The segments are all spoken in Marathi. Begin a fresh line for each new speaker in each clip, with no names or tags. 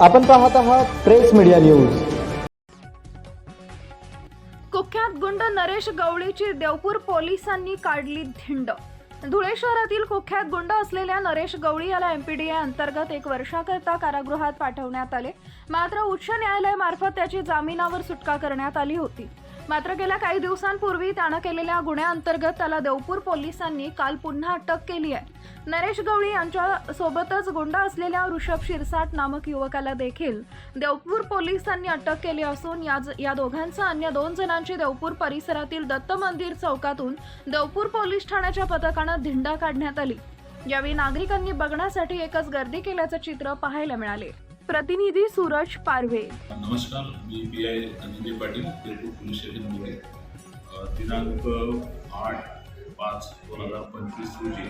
आपण पाहत आहात प्रेस मीडिया न्यूज.
कुख्यात गुंड नरेश गवळीची देवपूर पोलिसांनी काढली धिंड. धुळे शहरातील कुख्यात गुंड असलेल्या नरेश गवळी याला एमपीडीए अंतर्गत एक वर्षाकरता कारागृहात पाठवण्यात आले. मात्र उच्च न्यायालयामार्फत त्याची जामिनावर सुटका करण्यात आली होती. मात्र गेल्या काही दिवसांपूर्वी त्यानं केलेल्या गुन्ह्याअंतर्गत त्याला देवपूर पोलिसांनी काल पुन्हा अटक केली आहे. नरेश गवळी यांच्या सोबतच गुंड असलेल्या ऋषभ शिरसाट नामक युवकाला देखील देवपूर पोलिसांनी अटक केली असून या या दोघांचा अन्य दोन जणांची देवपूर परिसरातील दत्त मंदिर चौकातून देवपूर पोलीस ठाण्याच्या पथकानं धिंडा काढण्यात आली. यावेळी नागरिकांनी बघण्यासाठी एकच गर्दी केल्याचं चित्र पाहायला मिळाले. प्रतिनिधी सूरज पारवे.
नमस्कार मी P I Dhananjay Patil Tirpur police station Mumbai दिनांक आठ पाच दोन हजार पंचवीस रोजी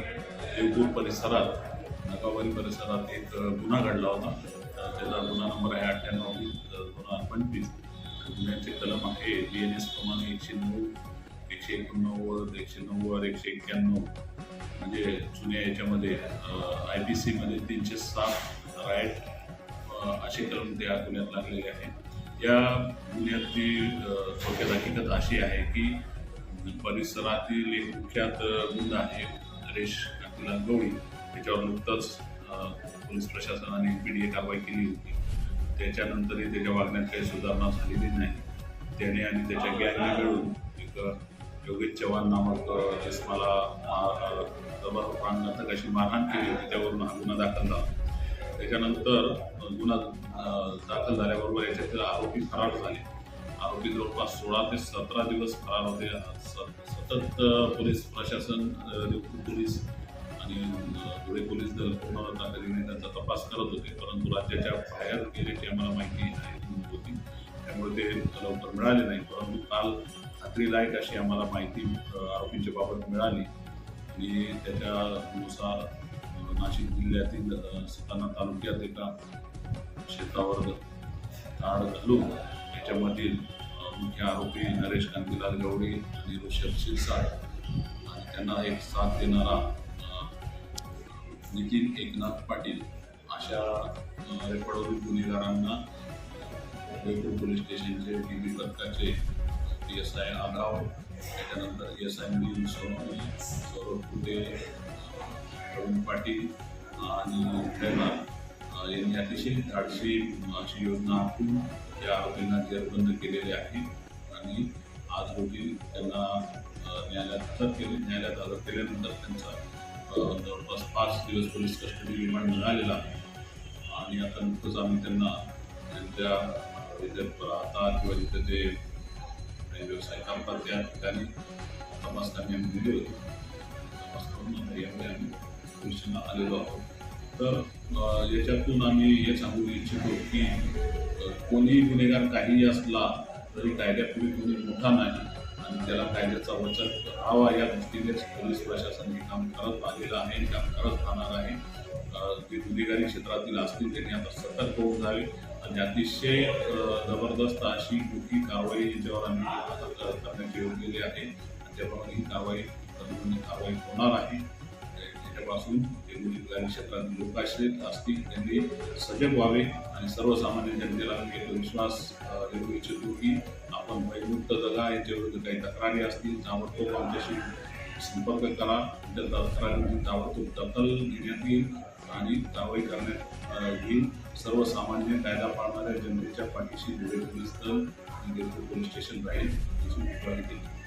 देवपूर परिसरात नकावारी परिसरात एक गुन्हा घडला होता. त्याचा गुन्हा नंबर आहे अठ्ठ्याण्णव दोन हजार पंचवीस. गुन्ह्याचे कलम आहे बी एन एस प्रमाणे एकशे नऊ एकशे एकोणनव्वद एकशे नव्वद एकशे एक्क्याण्णव. म्हणजे जुन्या याच्यामध्ये आय पी सीमध्ये तीनशे सात रायट असे कलम त्या गुन्ह्यात लागलेले आहेत या गुन्ह्यातली अ, थोडक्यात हकीकत अशी आहे की परिसरातील एक कुख्यात गुंड आहे नरेश कांतीलाल गवळी. त्याच्यावर नुकतंच पोलीस प्रशासनाने पी डी ए कारवाई केली होती. त्याच्यानंतरही त्याच्या वागण्यात काही सुधारणा झालेली नाही. त्याने आणि त्याच्या गॅंगने मिळून एक योगेश चव्हाण नामक जिस्माला जबर प्राणघातक अशी मारहाण केली होती. त्यावरून हा गुन्हा दाखल झाला. त्याच्यानंतर गुन्हा दाखल झाल्याबरोबर याच्यातील आरोपी फरार झाले. आरोपी जवळपास सोळा ते सतरा दिवस फरार होते. सतत पोलीस प्रशासन पोलीस आणि धुळे पोलीस दल पूर्ण तातडीने त्यांचा तपास करत होते. परंतु राज्याच्या बाहेर गेल्याची आम्हाला माहिती होती. त्यामुळे ते लवकर मिळाले नाही. परंतु काल खात्रीलायक अशी आम्हाला माहिती आरोपींच्या बाबत मिळाली. आणि त्याच्यानुसार नाशिक जिल्ह्यातील अ, तालुक्यात एका शेतावर ताड घालून त्याच्यामधील मुख्य आरोपी नरेश कांतीलाल गवडे आणि ऋषभ शिरसाट आणि त्यांना एक साथ देणारा नितीन एकनाथ पाटील अशा रेकॉर्डवरील गुन्हेगारांना देवपूर पोलीस स्टेशनचे टी व्ही पथकाचे पी एस आय आगाव त्याच्यानंतर एस आय मिलिंद सोनवणे सौरभ कुटे पाटील आणि त्यांना यांनी अतिशय धाडसी अशी योजना आखून या आरोपींना जेरबंद केलेले आहे. आणि आज रोजी त्यांना न्यायालयात हजर केले न्यायालयात हजर केल्यानंतर त्यांचा जवळपास पाच दिवस पोलीस कस्टडी रिमांड मिळालेला आहे. आणि आता नुकतंच आम्ही त्यांना त्यांच्या इथे राहतात किंवा जिथे ते काही व्यवसाय करतात त्या ठिकाणी. तपास करण्यात आम्ही दिले तपास करून आता यामध्ये आम्ही पोलिसांना आलेलो आहोत. तर याच्यातून आम्ही हे सांगू इच्छितो की कोणीही गुन्हेगार काहीही असला तरी कायद्यापूर्वी कोणी मोठा नाही आणि त्याला कायद्याचा वचन राहावा या दृष्टीनेच पोलीस प्रशासन हे काम करत आलेलं आहे काम करत राहणार आहे. जे गुन्हेगारी क्षेत्रातील असतील त्यांनी आता सतर्क होऊन जावे. आणि अतिशय जबरदस्त अशी मोठी कारवाई याच्यावर आम्ही करण्याची योजलेली आहे. आणि त्याप्रमाणे ही कारवाई कारवाई होणार आहे. त्याच्यापासून ते गुन्हेगारी क्षेत्रातील लोक असतील असतील त्यांनी सजग व्हावे आणि सर्वसामान्य जनतेला मी एक विश्वास देऊ इच्छितो की आपण भयमुक्त जगा याच्याविरुद्ध काही तक्रारी असतील ताबडतोब आमच्याशी संपर्क करा. त्या तक्रारींची ताबडतोब दखल घेण्यात येईल. आणि कारवाई करण्यात अ, सर्वसामान्य कायदा पाळणाऱ्या जनतेच्या पाठीशी धुळे पोलीस पोलीस स्टेशन राहील याची ग्वाही दिली.